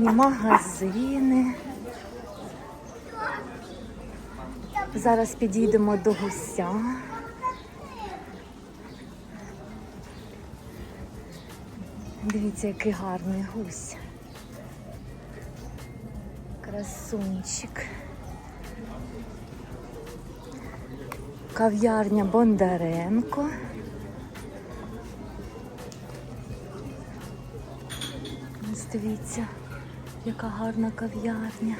різні магазини. Зараз підійдемо до гуся. Дивіться, який гарний гусь. Красунчик. Кав'ярня Бондаренко. Дивіться, яка гарна кав'ярня.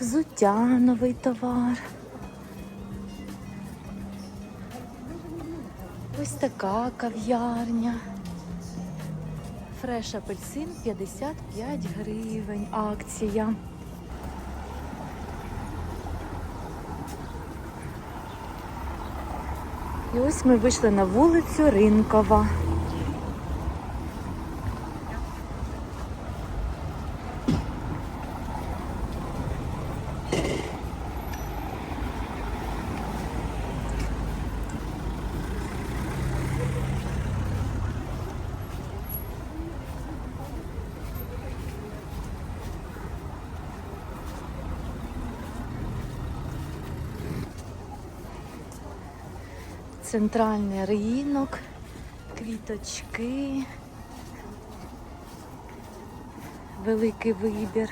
Взуття новий товар. Ось така кав'ярня. Фреш апельсин 55 гривень. Акція. І ось ми вийшли на вулицю Ринкова. Центральний ринок, квіточки, великий вибір.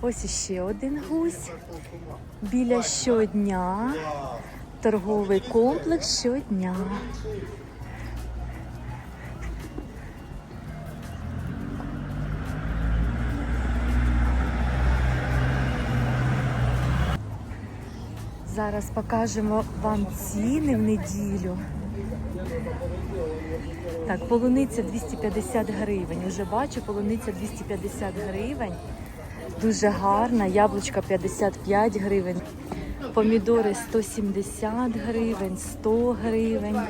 Ось іще один гусь. Біля щодня. Торговий комплекс щодня. Зараз покажемо вам ціни в неділю. Так, полуниця 250 гривень. Уже бачу, полуниця 250 гривень. Дуже гарна. Яблучка 55 гривень. Помідори 170 гривень, 100 гривень.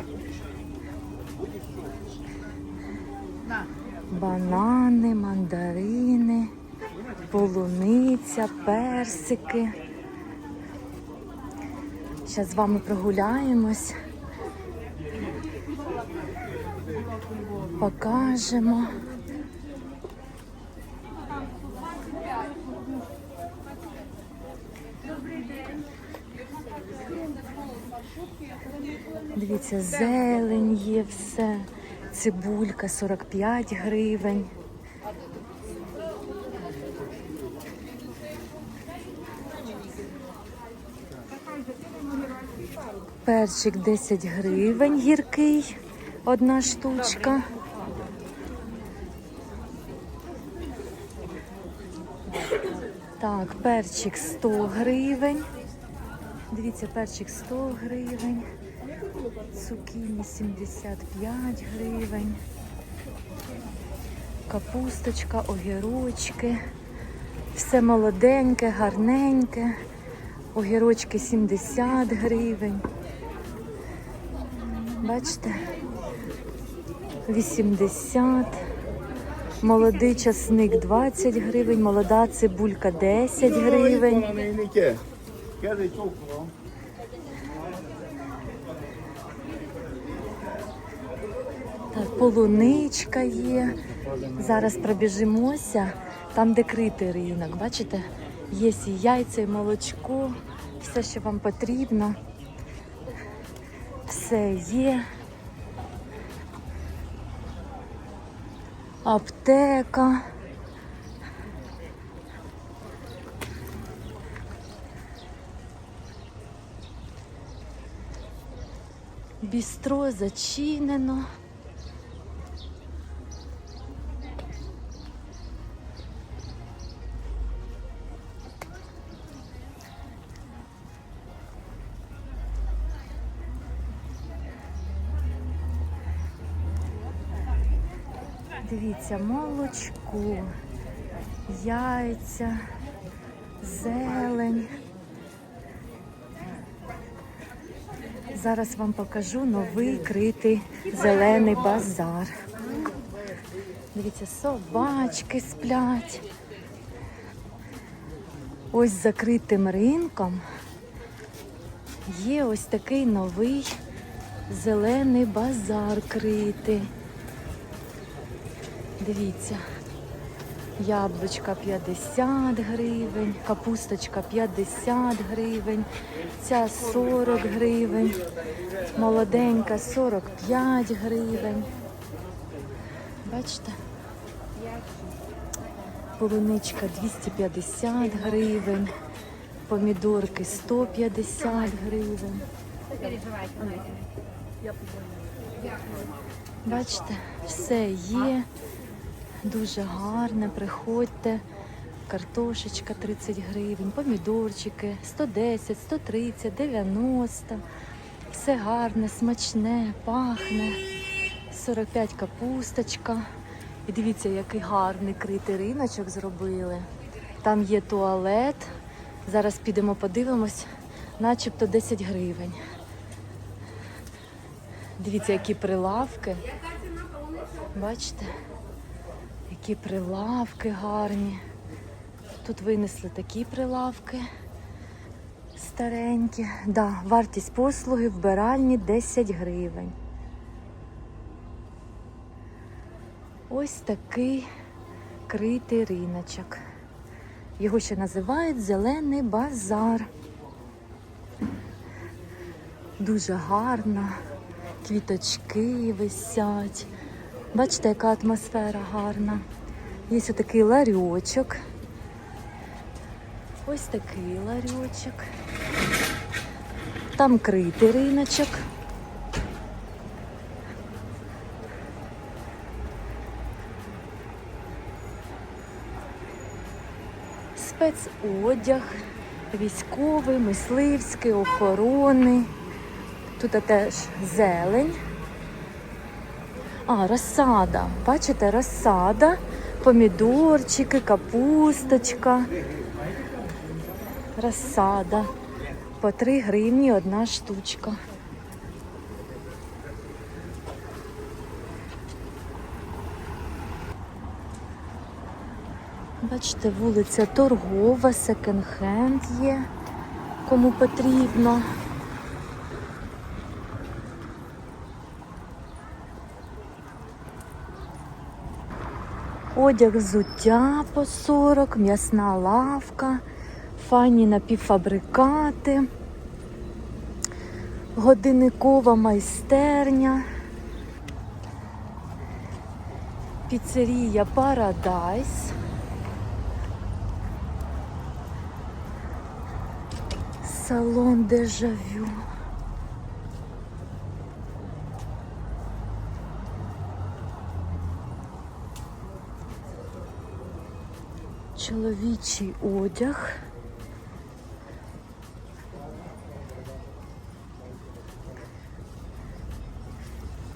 Банани, мандарини, полуниця, персики. Зараз з вами прогуляємось. Покажемо. Дивіться, зелень є все. Цибулька 45 гривень. Перчик 10 гривень гіркий, одна штучка. Так, перчик 100 гривень. Дивіться, перчик 100 гривень. Цукіні 75 гривень. Капусточка, огірочки. Все молоденьке, гарненьке. Огірочки 70 гривень. Бачите? 80. Молодий часник 20 гривень, молода цибулька 10 гривень. Так, полуничка є. Зараз пробіжимося. Там, де критий ринок, бачите? Є і яйця, і молочко, все, що вам потрібно. Все є. Аптека. Бістро зачинено. Дивіться, молочко, яйця, зелень. Зараз вам покажу новий критий зелений базар. Дивіться, собачки сплять. Ось закритим ринком є ось такий новий зелений базар критий. Дивіться, яблучка 50 гривень, капусточка 50 гривень, ця 40 гривень, молоденька 45 гривень. Бачите? Полуничка 250 гривень, помідорки 150 гривень. Бачите, все є. Дуже гарне, приходьте. Картошечка 30 гривень, помідорчики 110, 130, 90. Все гарне, смачне, пахне. 45 капусточка. І дивіться, який гарний критий риночок зробили. Там є туалет. Зараз підемо подивимось, начебто 10 гривень. Дивіться, які прилавки. Бачите? Які прилавки гарні. Тут винесли такі прилавки старенькі. Да, вартість послуги вбиральні 10 гривень. Ось такий критий риночок. Його ще називають Зелений базар. Дуже гарно. Квіточки висять. Бачите, яка атмосфера гарна. Є такий ларьочок. Ось такий ларьочок. Там критий риночок. Спецодяг, військовий, мисливський, охоронний. Тут теж зелень. А, розсада. Бачите, розсада, помідорчики, капусточка. Розсада. По 3 гривні одна штучка. Бачите, вулиця торгова, секонд-хенд є, кому потрібно. Одяг взуття по 40, м'ясна лавка, файні напівфабрикати, годинникова майстерня, піцерія Парадайс. Салон дежавю. Чоловічий одяг.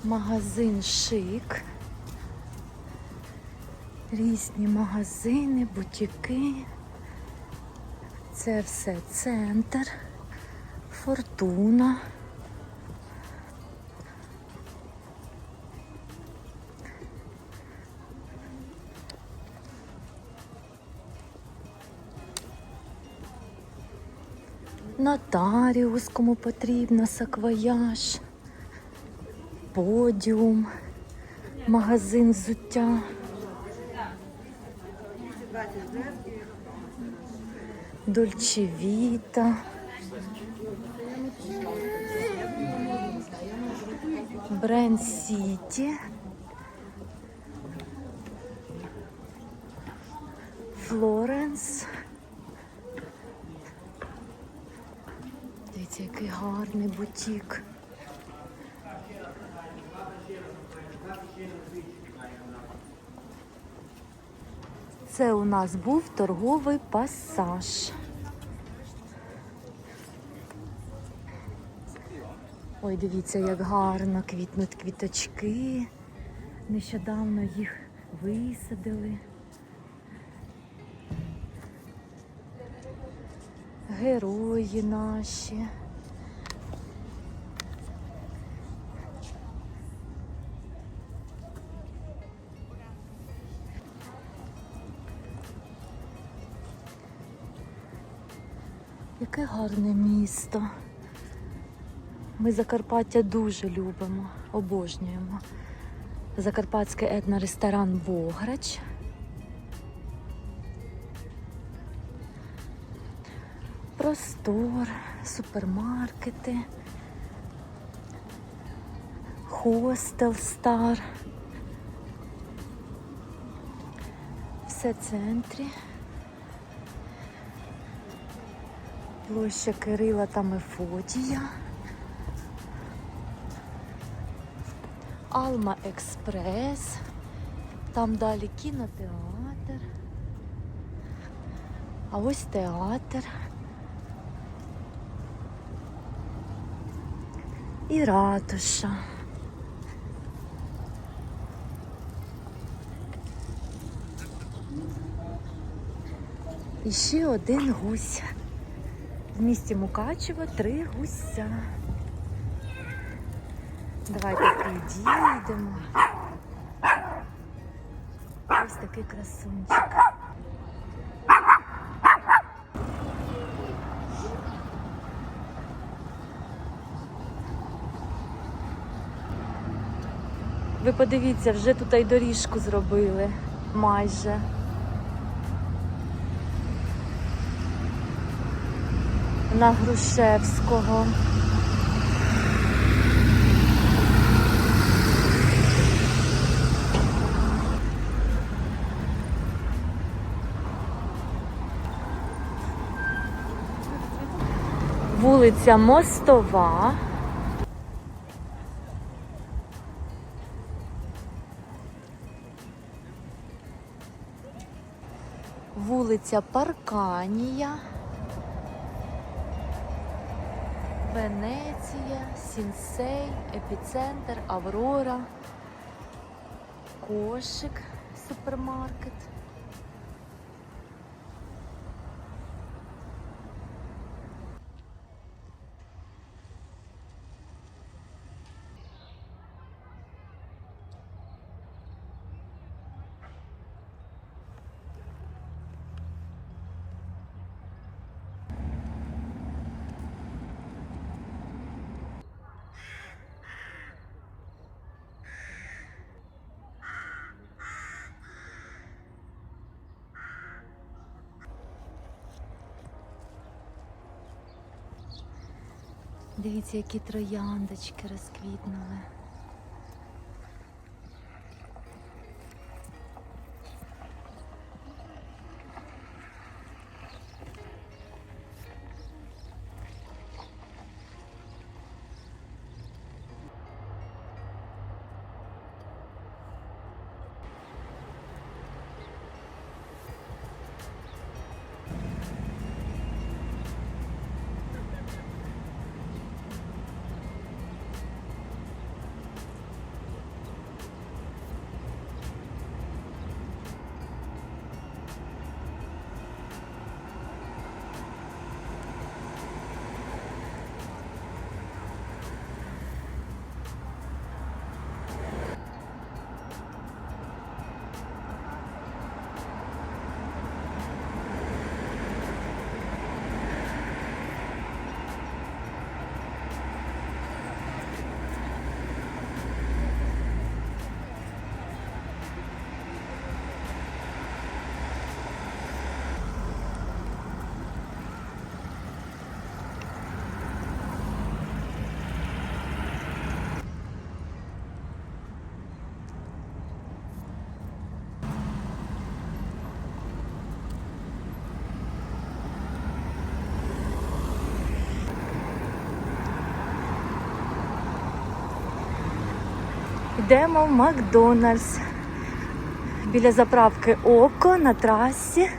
Магазин шик. Різні магазини, бутіки. Це все центр, фортуна. Нотаріус, кому потрібно, саквояж, подіум, магазин взуття. Дольче Віта. Бренд Сіті. Флоренс. Дивіться, який гарний бутік. Це у нас був торговий пасаж. Ой, дивіться, як гарно квітнуть квіточки. Нещодавно їх висадили. Герої наші. Яке гарне місто. Ми Закарпаття дуже любимо, обожнюємо. Закарпатський етноресторан Бограч. Простор, супермаркети, хостел Стар. Все в центрі. Площа Кирила та Мефодія. Алма Експрес. Там далі кінотеатр. А ось театр. І ратуша. І ще один гусь. В місті Мукачево три гуся. Давайте підійдемо. Ось такий красунчик. Ви подивіться, вже тут й доріжку зробили майже. На Грушевського. Вулиця Мостова. Вулиця Парканія. Венеція, Сінсей, Епіцентр, Аврора, Кошик, супермаркет. Дивіться, які трояндочки розквітнули. Йдемо в Макдональдс. Біля заправки Око на трасі.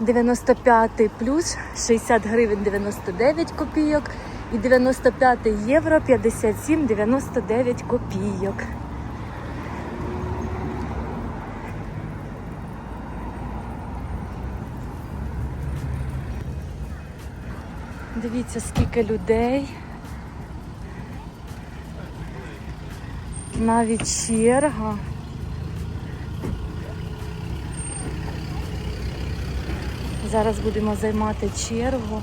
95 плюс 60 гривень 99 копійок і 95 євро 57,99 копійок. Дивіться, скільки людей. Навіть черга. Зараз будемо займати чергу.